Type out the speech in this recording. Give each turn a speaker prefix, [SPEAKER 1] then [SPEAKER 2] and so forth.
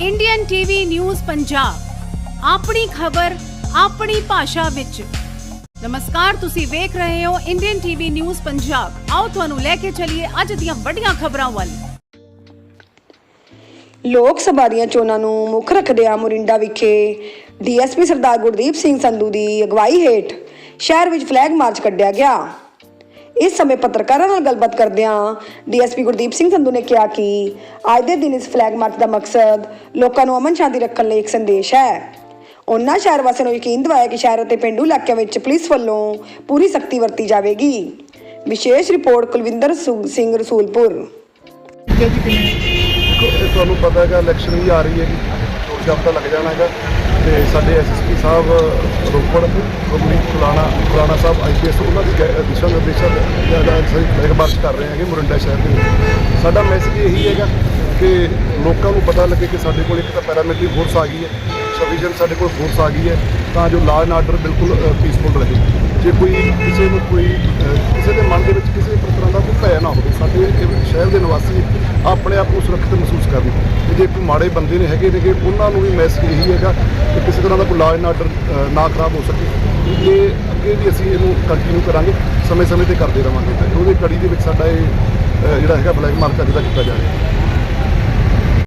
[SPEAKER 1] Indian TV news Punjab ਆਪਣੀ ਖਬਰ, ਆਪਣੀ ਭਾਸ਼ਾ ਵਿੱਚ। ਨਮਸਕਾਰ, ਤੁਸੀਂ ਵੇਖ ਰਹੇ ਹੋ ਇੰਡੀਅਨ ਟੀਵੀ ਨਿਊਜ਼ ਪੰਜਾਬ ਆਓ, ਤੁਹਾਨੂੰ ਲੈ ਕੇ ਚੱਲੀਏ ਅੱਜ ਦੀਆਂ ਵੱਡੀਆਂ ਖਬਰਾਂ ਵੱਲ।
[SPEAKER 2] ਲੋਕ ਸਭਾ ਦੀਆਂ ਚੋਣਾਂ ਨੂੰ ਮੁੱਖ ਰੱਖਦਿਆਂ ਮੋਰਿੰਡਾ ਵਿਖੇ ਡੀਐਸਪੀ ਸਰਦਾਰ ਗੁਰਦੀਪ ਸਿੰਘ ਸੰਧੂ ਦੀ ਅਗਵਾਈ ਹੇਠ ਸ਼ਹਿਰ ਵਿੱਚ ਫਲੈਗ ਮਾਰਚ ਕੱਢਿਆ ਗਿਆ। ਇਸ ਸਮੇਂ ਪੱਤਰਕਾਰਾਂ ਨਾਲ ਗੱਲਬਾਤ ਕਰਦਿਆਂ ਡੀਐਸਪੀ ਗੁਰਦੀਪ ਸਿੰਘ ਸੰਧੂ ਨੇ ਕਿਹਾ ਕਿ ਅੱਜ ਦੇ ਦਿਨ ਇਸ ਫਲੈਗ ਮਾਰਚ ਦਾ ਮਕਸਦ ਲੋਕਾਂ ਨੂੰ ਅਮਨ ਸ਼ਾਂਤੀ ਰੱਖਣ ਲਈ ਇੱਕ ਸੰਦੇਸ਼ ਹੈ। ਉਹਨਾਂ ਸ਼ਹਿਰ ਵਾਸੀਆਂ ਨੂੰ ਯਕੀਨ ਦਿਵਾਇਆ ਕਿ ਸ਼ਹਿਰ ਅਤੇ ਪਿੰਡੂ ਇਲਾਕਿਆਂ ਵਿੱਚ ਪੁਲਿਸ ਵੱਲੋਂ ਪੂਰੀ ਸਖਤੀ ਵਰਤੀ ਜਾਵੇਗੀ। ਵਿਸ਼ੇਸ਼ ਰਿਪੋਰਟ ਕੁਲਵਿੰਦਰ ਸਿੰਘ ਰਸੂਲਪੁਰ।
[SPEAKER 3] ਤੁਹਾਨੂੰ ਪਤਾ ਹੈਗਾ ਇਲੈਕਸ਼ਨ ਵੀ ਆ ਰਹੀ ਹੈਗੀ ਚੋਣ ਜਾਬਤਾ ਲੱਗ ਜਾਣਾ ਹੈਗਾ। ਤੇ ਸਾਡੇ ਐਸਐਸਪੀ ਸਾਹਿਬ, ਰੋਪੜ ਗੁਰਮੀਤ ਫਲਾਣਾ ਫਲਾਣਾ ਸਾਹਿਬ ਆਈਪੀਐਸ ਉਹਨਾਂ ਦੀ ਦਿਸ਼ਾ ਨਿਰਦੇਸ਼ਾਂ ਦੇ ਅਧਾਰ ਸਹੀ ਕਰ ਰਹੇ ਹੈਗੇ ਮੁਰਿੰਡਾ ਸ਼ਹਿਰ ਦੇ ਵਿੱਚ। ਸਾਡਾ ਮੈਸੇਜ ਇਹੀ ਹੈਗਾ ਕਿ ਲੋਕਾਂ ਨੂੰ ਪਤਾ ਲੱਗੇ ਕਿ ਸਾਡੇ ਕੋਲ ਇੱਕ ਤਾਂ ਪੈਰਾਮਿਲਟਰੀ ਫੋਰਸ ਆ ਗਈ ਹੈ ਸਫੀਸ਼ੀਐਂਟ ਸਾਡੇ ਕੋਲ ਫੋਰਸ ਆ ਗਈ ਹੈ, ਤਾਂ ਜੋ ਲਾਅ ਐਂਡ ਆਰਡਰ ਬਿਲਕੁਲ ਪੀਸਫੁਲ ਰਹੇ। ਜੇ ਕੋਈ ਕਿਸੇ ਨੂੰ ਕੋਈ ਕਿਸੇ ਦੇ ਮਨ ਦੇ ਵਿੱਚ ਕਿਸੇ ਪ੍ਰਕਾਰ ਦਾ ਕੋਈ ਭੈ ਨਾ ਹੋਵੇ ਸਾਡੇ ਇਹ ਸ਼ਹਿਰ ਦੇ ਨਿਵਾਸੀ ਆਪਣੇ ਆਪ ਨੂੰ ਸੁਰੱਖਿਅਤ ਮਹਿਸੂਸ ਕਰਨ ਤੇ ਜੇ ਕੋਈ ਮਾੜੇ ਬੰਦੇ ਨੇ ਹੈਗੇ ਨੇਗੇ, ਉਹਨਾਂ ਨੂੰ ਵੀ ਮੈਸੇਜ ਇਹੀ ਹੈਗਾ ਕਿ ਕਿਸੇ ਤਰ੍ਹਾਂ ਦਾ ਕੋਈ ਲਾਅ ਨਾ ਆਰਡਰ ਨਾ ਖਰਾਬ ਹੋ ਸਕੇ। ਇਹ ਅੱਗੇ ਵੀ ਅਸੀਂ ਇਹਨੂੰ ਕੰਟੀਨਿਊ ਕਰਾਂਗੇ ਸਮੇਂ ਸਮੇਂ ਤੇ ਕਰਦੇ ਰਵਾਂਗੇ। ਤੇ ਉਹਦੇ ਕੜੀ ਦੇ ਵਿੱਚ ਸਾਡਾ ਇਹ ਜਿਹੜਾ ਹੈਗਾ ਬਲੈਕ ਮਾਰਚ ਅੱਜ ਦਾ ਕੀਤਾ ਜਾ ਰਿਹਾ।